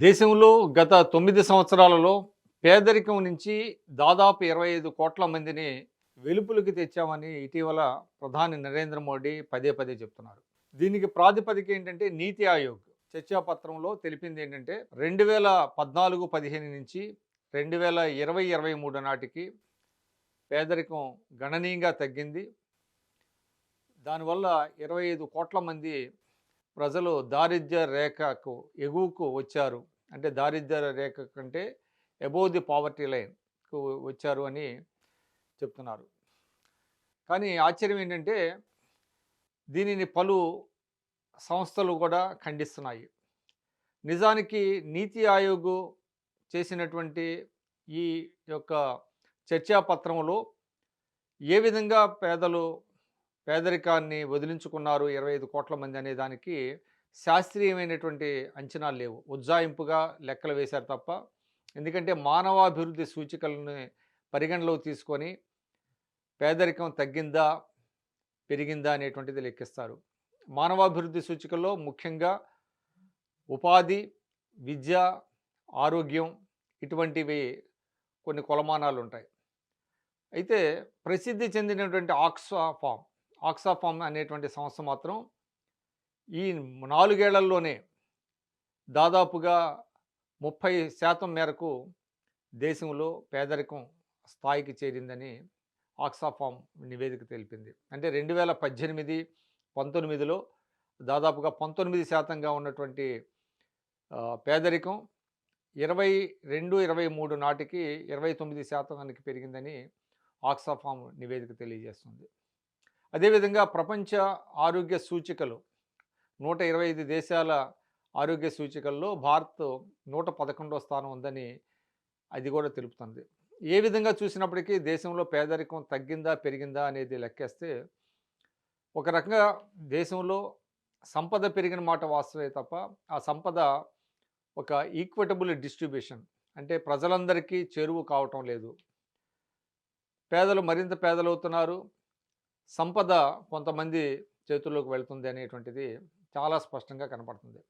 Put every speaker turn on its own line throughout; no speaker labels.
దేశంలో గత తొమ్మిది సంవత్సరాలలో పేదరికం నుంచి దాదాపు ఇరవై ఐదు కోట్ల మందిని వెలుపులకి తెచ్చామని ఇటీవల ప్రధాని నరేంద్ర మోడీ పదే పదే చెప్తున్నారు. దీనికి ప్రాతిపదిక ఏంటంటే నీతి ఆయోగ్ చర్చాపత్రంలో తెలిపింది ఏంటంటే రెండు వేల పద్నాలుగు పదిహేను నుంచి రెండు వేల ఇరవై ఇరవై మూడు నాటికి పేదరికం గణనీయంగా తగ్గింది. దానివల్ల ఇరవై ఐదు కోట్ల మంది ప్రజలు దారిద్ర్య రేఖకు ఎగువకు వచ్చారు. అంటే దారిద్ర్య రేఖ కంటే అబోవ్ ది పావర్టీ లైన్కు వచ్చారు అని చెప్తున్నారు. కానీ ఆశ్చర్యం ఏంటంటే దీనిని పలు సంస్థలు కూడా ఖండిస్తున్నాయి. నిజానికి నీతి ఆయోగ్ చేసినటువంటి ఈ యొక్క చర్చాపత్రంలో ఏ విధంగా పేదలు పేదరికాన్ని వదిలించుకున్నారు ఇరవై ఐదు కోట్ల మంది అనే దానికి శాస్త్రీయమైనటువంటి అంచనాలు లేవు. ఉజ్జాయింపుగా లెక్కలు వేశారు తప్ప ఎందుకంటే మానవాభివృద్ధి సూచికలను పరిగణలోకి తీసుకొని పేదరికం తగ్గిందా పెరిగిందా అనేటువంటిది లెక్కిస్తారు. మానవాభివృద్ధి సూచికల్లో ముఖ్యంగా ఉపాధి విద్య ఆరోగ్యం ఇటువంటివి కొన్ని కొలమానాలు ఉంటాయి అయితే ప్రసిద్ధి చెందినటువంటి ఆక్స్ఫామ్ ఆక్సాఫామ్ అనేటువంటి సంస్థ మాత్రం ఈ నాలుగేళ్ళలోనే దాదాపుగా ముప్పై శాతం మేరకు దేశంలో పేదరికం స్థాయికి చేరిందని ఆక్సాఫామ్ నివేదిక తెలిపింది. అంటే రెండు వేల పద్దెనిమిది పంతొమ్మిదిలో దాదాపుగా పంతొమ్మిది శాతంగా ఉన్నటువంటి పేదరికం ఇరవై రెండు ఇరవై మూడు నాటికి ఇరవై తొమ్మిది శాతానికి పెరిగిందని ఆక్సాఫామ్ నివేదిక తెలియజేస్తుంది. అదేవిధంగా ప్రపంచ ఆరోగ్య సూచికలు నూట ఇరవై ఐదు దేశాల ఆరోగ్య సూచికల్లో భారత్ నూట పదకొండవ స్థానం ఉందని అది కూడా తెలుపుతుంది. ఏ విధంగా చూసినప్పటికీ దేశంలో పేదరికం తగ్గిందా పెరిగిందా అనేది లెక్కేస్తే ఒక రకంగా దేశంలో సంపద పెరిగిన మాట వాస్తవే తప్ప ఆ సంపద ఒక ఈక్విటబుల్ డిస్ట్రిబ్యూషన్ అంటే ప్రజలందరికీ చేరువు కావటం లేదు. పేదలు మరింత పేదలవుతున్నారు సంపద కొంతమంది చేతుల్లోకి వెళ్తుంది అనేటువంటిది చాలా స్పష్టంగా కనపడుతుంది.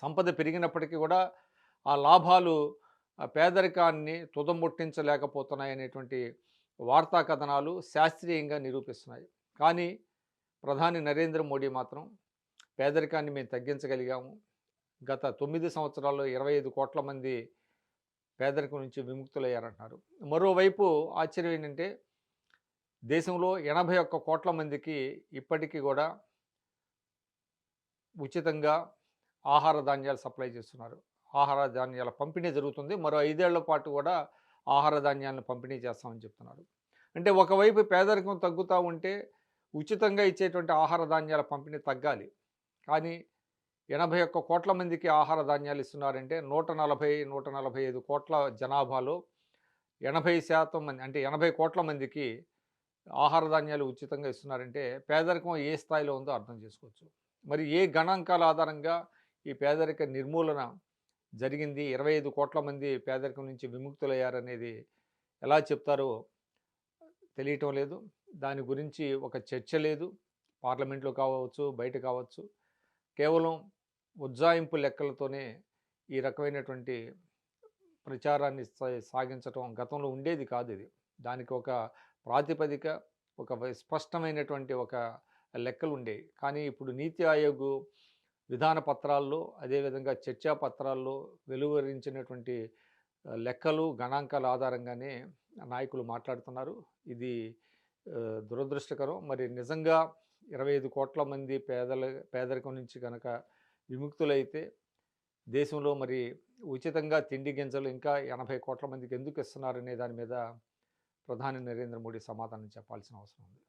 సంపద పెరిగినప్పటికీ కూడా ఆ లాభాలు పేదరికాన్ని తుదముట్టించలేకపోతున్నాయి అనేటువంటి వార్తా కథనాలు శాస్త్రీయంగా నిరూపిస్తున్నాయి. కానీ ప్రధాని నరేంద్ర మోడీ మాత్రం పేదరికాన్ని మేము తగ్గించగలిగాము. గత తొమ్మిది సంవత్సరాల్లో ఇరవై ఐదు కోట్ల మంది పేదరికం నుంచి విముక్తులయ్యారంటున్నారు. మరోవైపు ఆశ్చర్యం ఏంటంటే దేశంలో ఎనభై ఒక్క కోట్ల మందికి ఇప్పటికీ కూడా ఉచితంగా ఆహార ధాన్యాలు సప్లై చేస్తున్నారు. ఆహార ధాన్యాల పంపిణీ జరుగుతుంది. మరో ఐదేళ్ళ పాటు కూడా ఆహార ధాన్యాలను పంపిణీ చేస్తామని చెప్తున్నారు. అంటే ఒకవైపు పేదరికం తగ్గుతూ ఉంటే ఉచితంగా ఇచ్చేటువంటి ఆహార ధాన్యాల పంపిణీ తగ్గాలి. కానీ ఎనభై ఒక్క కోట్ల మందికి ఆహార ధాన్యాలు ఇస్తున్నారంటే నూట నలభై నూట నలభై ఐదు కోట్ల జనాభాలో ఎనభై శాతం మంది అంటే ఎనభై కోట్ల మందికి ఆహార ధాన్యాలు ఉచితంగా ఇస్తున్నారంటే పేదరికం ఏ స్థాయిలో ఉందో అర్థం చేసుకోవచ్చు. మరి ఏ గణాంకాల ఆధారంగా ఈ పేదరిక నిర్మూలన జరిగింది? ఇరవై ఐదు కోట్ల మంది పేదరికం నుంచి విముక్తులయ్యారనేది ఎలా చెప్తారో తెలియటం లేదు. దాని గురించి ఒక చర్చ లేదు. పార్లమెంట్లో కావచ్చు బయట కావచ్చు. కేవలం ఉజ్జాయింపు లెక్కలతోనే ఈ రకమైనటువంటి ప్రచారాన్ని సాగించటం గతంలో ఉండేది కాదు ఇది. దానికి ఒక ప్రాతిపదిక ఒక స్పష్టమైనటువంటి ఒక లెక్కలు ఉండేవి కానీ ఇప్పుడు నీతి ఆయోగ్ విధాన పత్రాల్లో అదేవిధంగా చర్చా పత్రాల్లో వెలువరించినటువంటి లెక్కలు గణాంకాల ఆధారంగానే నాయకులు మాట్లాడుతున్నారు. ఇది దురదృష్టకరం. మరి నిజంగా ఇరవై ఐదు కోట్ల మంది పేదల పేదరికం నుంచి కనుక విముక్తులైతే దేశంలో మరి ఉచితంగా తిండి గింజలు ఇంకా ఎనభై కోట్ల మందికి ఎందుకు ఇస్తున్నారనే దాని మీద ప్రధాని నరేంద్ర మోడీ సమాధానం చెప్పాల్సిన అవసరం ఉంది.